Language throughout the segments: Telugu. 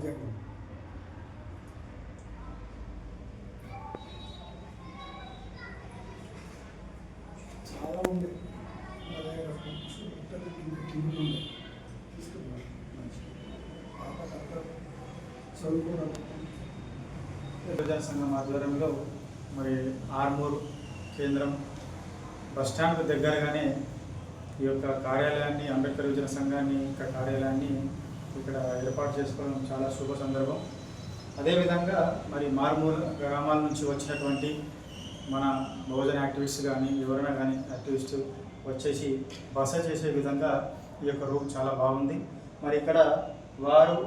రాజ్యాంగం. చాలా ఉంది. నా దగ్గర బుక్స్ ఇద్దరు ఉంది తీసుకున్నాను. పాప అక్కడ చదువుకున్నాను యువజన సంఘం ఆధ్వర్యంలో మరి ఆర్మూర్ కేంద్రం బస్ స్టాండ్కు దగ్గరగానే ఈ యొక్క కార్యాలయాన్ని అంబేద్కర్ యువజన సంఘాన్ని యొక్క కార్యాలయాన్ని ఇక్కడ ఏర్పాటు చేసుకోవడం చాలా శుభ సందర్భం. అదేవిధంగా మరి మారుమూల గ్రామాల నుంచి వచ్చినటువంటి మన భోజన యాక్టివిస్ట్ కానీ ఎవరైనా కానీ యాక్టివిస్ట్ వచ్చేసి బస చేసే విధంగా ఈ యొక్క రూమ్ చాలా బాగుంది. మరి ఇక్కడ వారు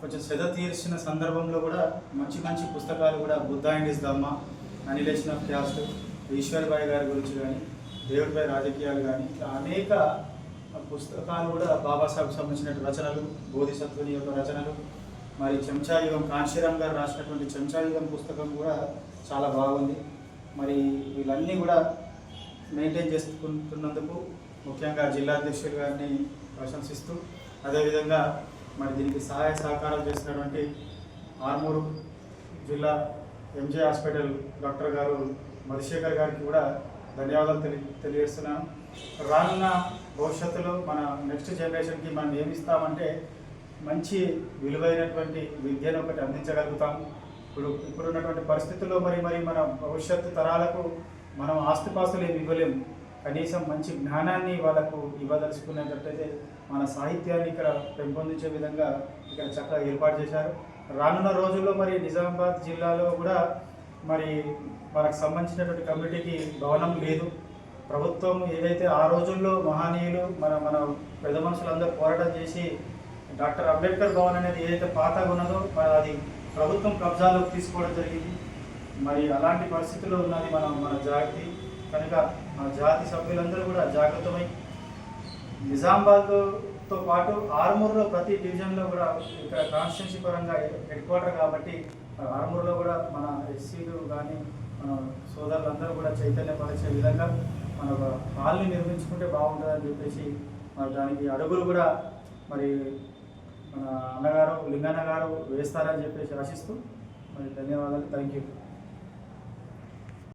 కొంచెం శ్రద్ధ తీర్చిన సందర్భంలో కూడా మంచి మంచి పుస్తకాలు కూడా Buddha and his Dhamma annihilation of caste Eshwarbai గారి గురించి కానీ దేవుడిపై రాజకీయాలు కానీ ఇట్లా అనేక పుస్తకాలు కూడా బాబాసాహెబ్ సంబంధించిన రచనలు బోధిసత్వుని యొక్క రచనలు మరి చెంచాయుగం కాంశీరామ్ గారు రాసినటువంటి చెంచాయుగం పుస్తకం కూడా చాలా బాగుంది. మరి వీళ్ళన్నీ కూడా మెయింటైన్ చేసుకుంటున్నందుకు ముఖ్యంగా జిల్లా అధ్యక్షులు గారిని ప్రశంసిస్తూ అదేవిధంగా మరి దీనికి సహాయ సహకారాలు చేసినటువంటి ఆర్మూరు జిల్లా ఎంజే హాస్పిటల్ డాక్టర్ గారు మధుశేఖర్ గారికి కూడా ధన్యవాదాలు తెలి తెలియజేస్తున్నాను. రానున్న భవిష్యత్తులో మన నెక్స్ట్ జనరేషన్కి మనం ఏమిస్తామంటే మంచి విలువైనటువంటి విద్యను ఒకటి అందించగలుగుతాం. ఇప్పుడు ఇప్పుడున్నటువంటి పరిస్థితుల్లో మరి మరి మన భవిష్యత్తు తరాలకు మనం ఆస్తిపాస్తులు ఏమి ఇవ్వలేము కనీసం మంచి జ్ఞానాన్ని వాళ్ళకు ఇవ్వదలుచుకునేటట్టయితే మన సాహిత్యాన్ని ఇక్కడ పెంపొందించే విధంగా ఇక్కడ చక్కగా ఏర్పాటు చేశారు. రానున్న రోజుల్లో మరి నిజామాబాద్ జిల్లాలో కూడా మరి మనకు సంబంధించినటువంటి కమ్యూనిటీకి భవనం లేదు. ప్రభుత్వం ఏదైతే ఆ రోజుల్లో మహనీయులు మన మన పెద్ద మనుషులందరూ పోరాటం చేసి డాక్టర్ అంబేద్కర్ భవన్ అనేది ఏదైతే పాతగా ఉన్నదో మరి అది ప్రభుత్వం కబ్జాలోకి తీసుకోవడం జరిగింది. మరి అలాంటి పరిస్థితుల్లో ఉన్నది మన మన జాతి. కనుక మన జాతి సభ్యులందరూ కూడా జాగ్రత్తమై నిజామాబాద్తో పాటు ఆర్మూర్లో ప్రతి డివిజన్లో కూడా ఇక్కడ కాన్స్టిట్యున్సీ పరంగా హెడ్ క్వార్టర్ కాబట్టి ఆర్మూర్లో కూడా మన ఎస్సీలు కానీ మన సోదరులందరూ కూడా చైతన్యపరిచే విధంగా మన ఒక హాల్ని నిర్మించుకుంటే బాగుంటుందని చెప్పేసి మరి దానికి అడుగులు కూడా మరి మన అన్నగారు లింగన్న గారు వేస్తారని చెప్పేసి ఆశిస్తూ మరి ధన్యవాదాలు. Thank you